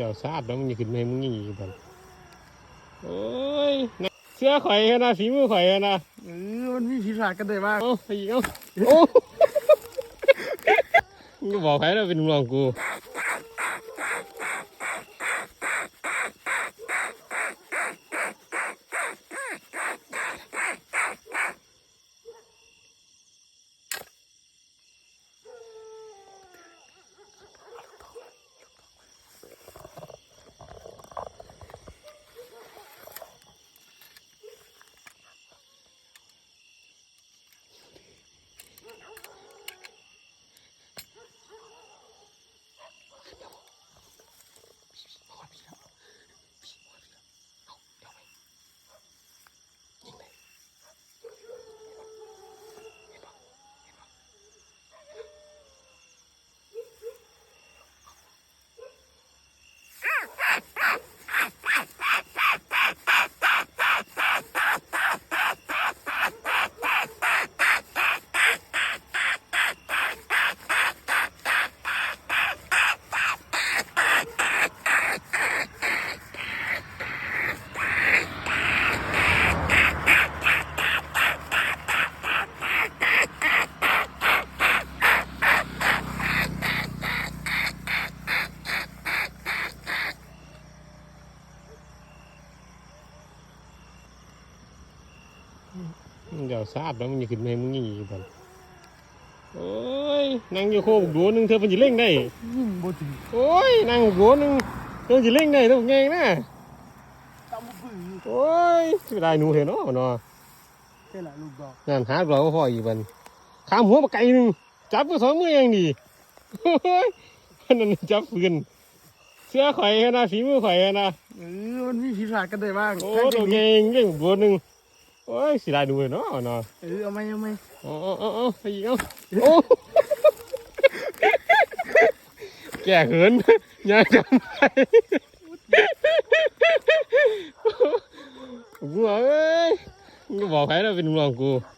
ยวซาดแล้วมึงอย่าขึ้นมาให้มึงยิงอีกบันโอ้ยนะเสื้อข่อยอะนะฝีมือข่อยอะนะเออมันมีผิดพลาดกันได้บ้างเอาไปอีกเอาโอ้มึงก็บอกใครแล้วเป็นลูกน้องกู เดี๋ยวซาดแล้วมึงอย่าขึ้นมาให้มึงยิงอีกบันโอ้ยนั่งอยู่โคกดูนึงเธอเป็นจีเล่งได้ยิ่งบ่ถึงโอ้ยนั่งดูนึงเธอจีเล่งได้ต้องไงนะตำบ่ปื้อโอ้ยไม่ได้หนูเห็นเนาะเนาะใช่ล่ะลูกดอกนั่นหาเราก็พออีกบันขามหัวมาไกลหนึ่งจับมือสองมือยังดีโอ้ยมันนั่นจับปืนเสื้อข่อยอะนะฝีมือข่อยอะนะเออมันมีผิดพลาดกันได้บ้างโอ้ตัวเก่งเก่งบัวหนึ่ง โอ้ยสิได้ดูเลยเนาะเนาะเออเอาไหมเอาไหมเอาเอาเอาเอาไปอีกเอาโอ้แก่เขินอยังจำไปกูบอกเอ้ยมึงก็บอกใครแล้วเป็นลูกน้องกูเ